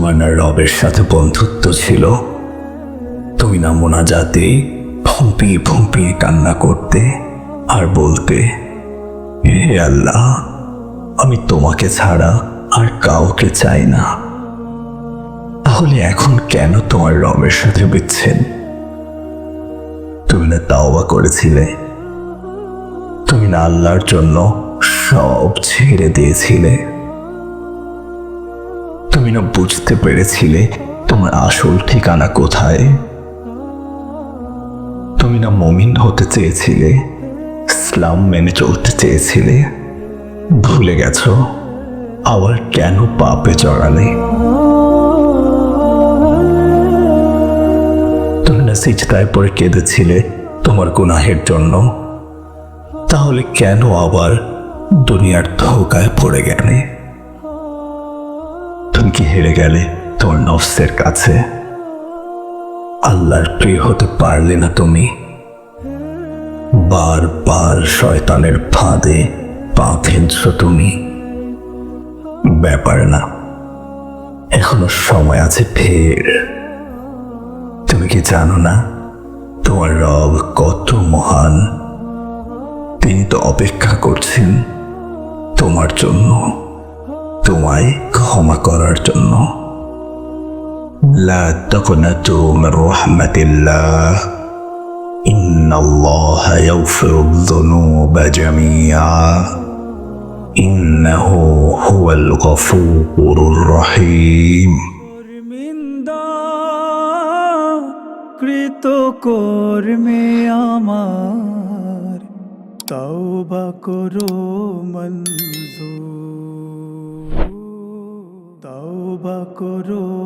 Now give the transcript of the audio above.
তোমার না রবের সাথে বন্ধুত্ব ছিল। তুমি না মোনা মোনাজাতে ফম্পিয়ে ফম্পিয়ে কান্না করতে আর বলতে, হে আল্লাহ, আমি তোমাকে ছাড়া আর কাউকে চাই না। তাহলে এখন কেন তোমার রবের সাথে বিচ্ছেন তুমি না তাওবা করেছিলে। তুমি না আল্লাহর জন্য সব ছেড়ে দিয়েছিলে। তুমি না বুঝতে পেরেছিলে তোমার আসল ঠিকানা কোথায়? তুমি না মমিন হতে চেয়েছিলে ইসলাম মেনে চলতে চেয়েছিলে? ভুলে গেছ, আবার কেন পাপে জড়ালে? তুমি না সিজদায় পড়ে কেঁদেছিলে তোমার গুনাহের জন্য? তাহলে কেন আবার দুনিয়ার ধোকায় পড়ে গেলে? তুমি কি হেরে গেলে তোমার নফসের কাছে? আল্লাহর প্রিয় হতে পারলে না তুমি? বারবার শয়তানের ফাঁদে পা ফেলছ তুমি? ব্যাপার না। এখনও সময় আছে ফের। তুমি কি জানো না? তোমার রব কত মহান। তিনি তো অপেক্ষা করছেন তোমার জন্য। ক্ষমা করার জন্য لا تقنطوا من رحمة الله إن الله يغفر الذنوب جميعا إنه هو الغفور الرحيم মিন্দা কৃত কর্মে আমার তওবা করো মঞ্জুর করো।